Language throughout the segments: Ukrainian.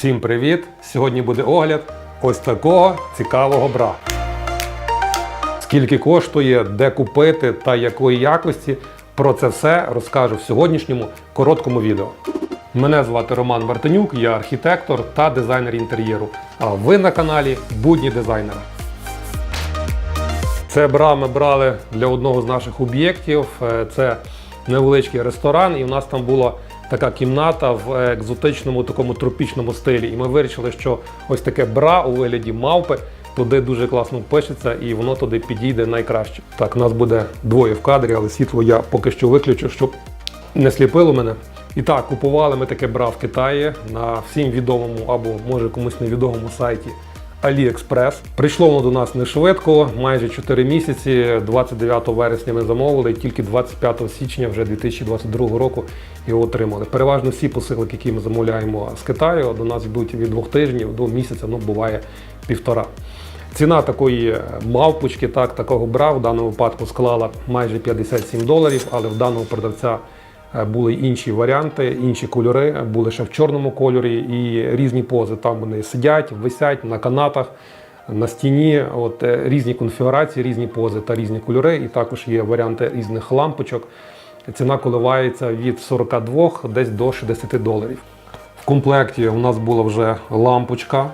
Всім привіт! Сьогодні буде огляд ось такого цікавого бра. Скільки коштує, де купити та якої якості. Про це все розкажу в сьогоднішньому короткому відео. Мене звати Роман Мартинюк, я архітектор та дизайнер інтер'єру. А ви на каналі Будні дизайнера. Це бра ми брали для одного з наших об'єктів. Е, Це невеличкий ресторан, і в нас там була така кімната в екзотичному такому тропічному стилі. І ми вирішили, що ось таке бра у вигляді мавпи туди дуже класно впишеться і воно туди підійде найкраще. Так, нас буде двоє в кадрі, але світло я поки що виключу, щоб не сліпило мене. І так, купували ми таке бра в Китаї на всім відомому або може комусь невідомому сайті AliExpress. Прийшло воно до нас не швидко, майже 4 місяці. 29 вересня ми замовили, і тільки 25 січня вже 2022 року його отримали. Переважно всі посилки, які ми замовляємо з Китаю, до нас йдуть від двох тижнів до місяця, ну буває півтора. Ціна такої мавпочки, так, такого бра в даному випадку склала майже 57 доларів, але в даного продавця е, були інші варіанти, інші кольори, були ще в чорному кольорі і різні пози. Там вони сидять, висять на канатах, на стіні. От е, різні конфігурації, різні пози та різні кольори. І також є варіанти різних лампочок. Ціна коливається від 42 десь до 60 доларів. В комплекті у нас була вже лампочка,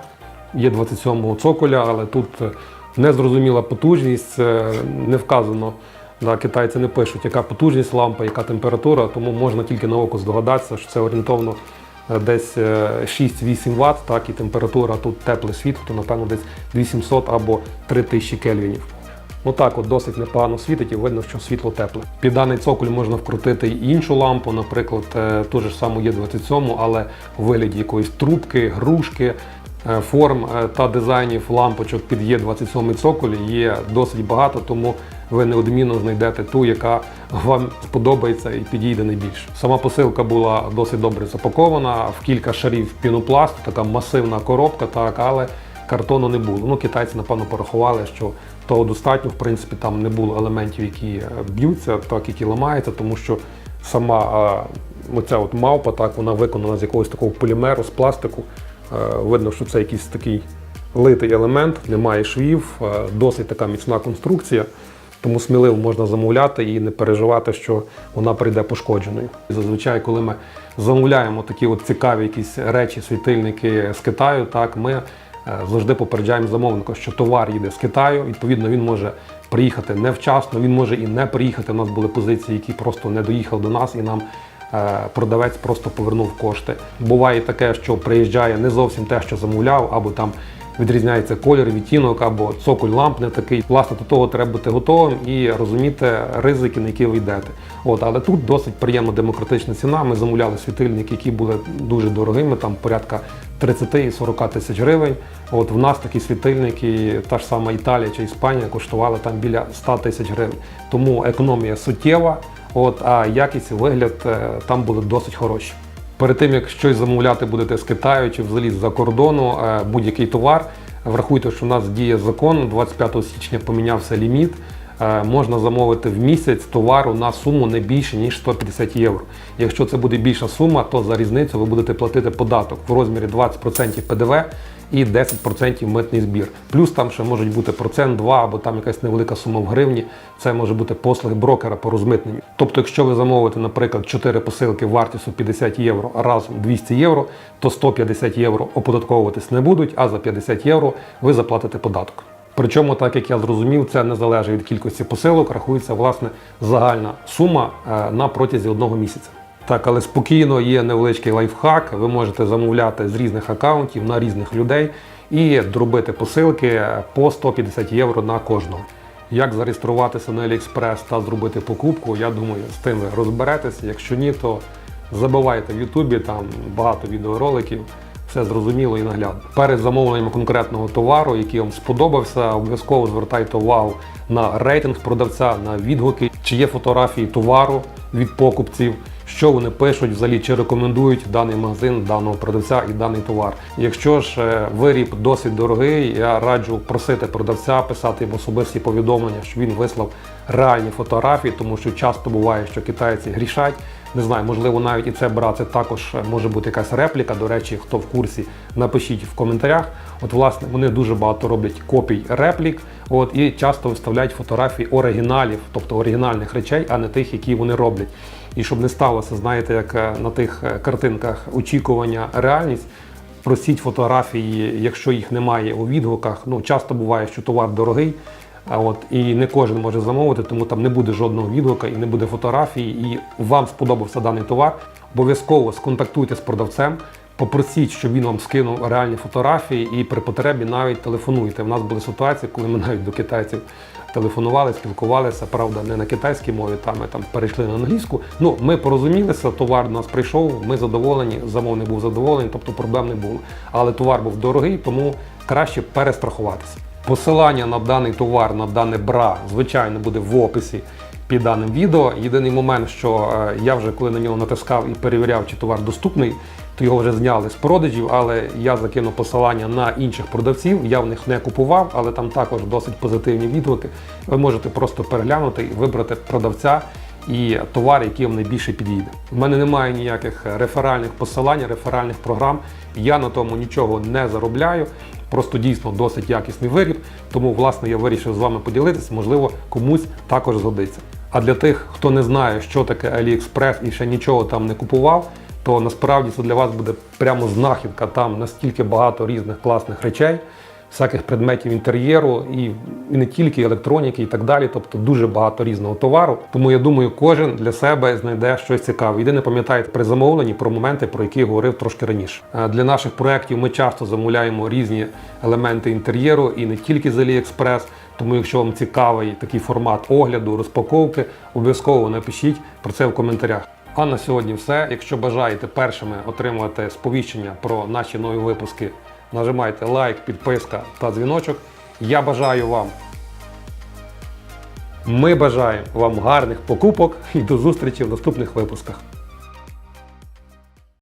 є 27-го цоколя, але тут е, незрозуміла потужність, е, не вказано. Да, китайці не пишуть, яка потужність лампи, яка температура, тому можна тільки на око здогадатися, що це орієнтовно е, десь е, 6-8 Вт, так, і температура тут тепле світло, то напевно десь 2800 або 3000 кельвінів. Отак от досить непогано світить і видно, що світло тепле. Під даний цоколь можна вкрутити іншу лампу, наприклад, е, ту ж саму Є27, але у вигляді якоїсь трубки, грушки, е, форм е, та дизайнів лампочок під Є27 цоколь є досить багато, тому ви неодмінно знайдете ту, яка вам сподобається і підійде найбільше. Сама посилка була досить добре запакована в кілька шарів пінопласту, така масивна коробка, так, але картону не було. Ну, китайці, напевно, порахували, що того достатньо, в принципі, там не було елементів, які е, б'ються, так, які ламаються, тому що сама е, оця от мавпа, так, вона виконана з якогось такого полімеру, з пластику. Е, Видно, що це якийсь такий литий елемент, немає швів, е, досить така міцна конструкція. Тому сміливо можна замовляти і не переживати, що вона прийде пошкодженою. Зазвичай, коли ми замовляємо такі от цікаві якісь речі, світильники з Китаю, так ми е, завжди попереджаємо замовника, що товар їде з Китаю. Відповідно, він може приїхати невчасно, він може і не приїхати. У нас були позиції, які просто не доїхали до нас, і нам продавець просто повернув кошти. Буває таке, що приїжджає не зовсім те, що замовляв, або там відрізняється колір, відтінок або цоколь ламп не такий. Власне, до того треба бути готовим і розуміти ризики, на які ви йдете. От, але тут досить приємна демократична ціна. Ми замовляли світильники, які були дуже дорогими, там порядка 30 і 40 тисяч гривень. От в нас такі світильники, та ж сама Італія чи Іспанія коштували там біля 100 тисяч гривень. Тому економія суттєва, от, а якість і вигляд е, там були досить хороші. Перед тим як щось замовляти будете з Китаю чи взагалі з-за кордону, е, будь-який товар, врахуйте, що в нас діє закон. 25 січня помінявся ліміт. Е, Можна замовити в місяць товару на суму не більше ніж 150 євро. Якщо це буде більша сума, то за різницю ви будете платити податок в розмірі 20% ПДВ і 10% митний збір. Плюс там ще можуть бути процент 2 або там якась невелика сума в гривні. Це може бути послуги брокера по розмитненню. Тобто, якщо ви замовите, наприклад, 4 посилки вартістю 50 євро, а разом 200 євро, то 150 євро оподатковуватись не будуть, а за 50 євро ви заплатите податок. Причому, так як я зрозумів, це не залежить від кількості посилок, рахується власне загальна сума е, на протязі одного місяця. Так, але спокійно є невеличкий лайфхак. Ви можете замовляти з різних акаунтів на різних людей і дробити посилки по 150 євро на кожного. Як зареєструватися на AliExpress та зробити покупку, я думаю, з тим ви розберетеся. Якщо ні, то забивайте в Ютубі, там багато відеороликів, все зрозуміло і наглядно. Перед замовленням конкретного товару, який вам сподобався, обов'язково звертайте увагу на рейтинг продавця, на відгуки, чи є фотографії товару від покупців, що вони пишуть, взагалі, чи рекомендують даний магазин, даного продавця і даний товар. Якщо ж е, виріб досить дорогий, я раджу просити продавця писати їм особисті повідомлення, що він вислав реальні фотографії, тому що часто буває, що китайці грішать, Не знаю, можливо, навіть і це бра, це також е, може бути якась репліка. До речі, хто в курсі, напишіть в коментарях. От, власне, вони дуже багато роблять копій реплік, от і часто виставляють фотографії оригіналів, тобто оригінальних речей, а не тих, які вони роблять. І щоб не сталося, знаєте, як е, на тих е, картинках очікування, реальність. Просіть фотографії, якщо їх немає у відгуках. Ну часто буває, що товар дорогий. А от і не кожен може замовити, тому там не буде жодного відгука і не буде фотографії. І вам сподобався даний товар. Обов'язково сконтактуйте з продавцем, попросіть, щоб він вам скинув реальні фотографії, і при потребі навіть телефонуйте. У нас були ситуації, коли ми навіть до китайців телефонували, спілкувалися. Правда, не на китайській мові, там ми там перейшли на англійську. Ну ми порозумілися, товар до нас прийшов. Ми задоволені, замовник був задоволений, тобто проблем не було. Але товар був дорогий, тому краще перестрахуватися. Посилання на даний товар, на дане бра, звичайно, буде в описі під даним відео. Єдиний момент, що е, я вже коли на нього натискав і перевіряв, чи товар доступний, то його вже зняли з продажів, але я закинув посилання на інших продавців. Я в них не купував, але там також досить позитивні відгуки. Ви можете просто переглянути і вибрати продавця і товар, який вам найбільше підійде. У мене немає ніяких реферальних посилань, реферальних програм. Я на тому нічого не заробляю. Просто дійсно досить якісний виріб. Тому, власне, я вирішив з вами поділитися, можливо, комусь також згодиться. А для тих, хто не знає, що таке AliExpress і ще нічого там не купував, то насправді це для вас буде прямо знахідка. Там настільки багато різних класних речей, всяких предметів інтер'єру і, не тільки електроніки і так далі. Тобто дуже багато різного товару. Тому я думаю, кожен для себе знайде щось цікаве. Єдине пам'ятайте при замовленні про моменти, про які я говорив трошки раніше. Е, Для наших проєктів ми часто замовляємо різні елементи інтер'єру і не тільки з AliExpress. Тому, якщо вам цікавий такий формат огляду, розпаковки, обов'язково напишіть про це в коментарях. А на сьогодні все. Якщо бажаєте першими отримувати сповіщення про наші нові випуски, нажимайте лайк, підписка та дзвіночок. Я бажаю вам. Ми бажаємо вам гарних покупок і до зустрічі в наступних випусках.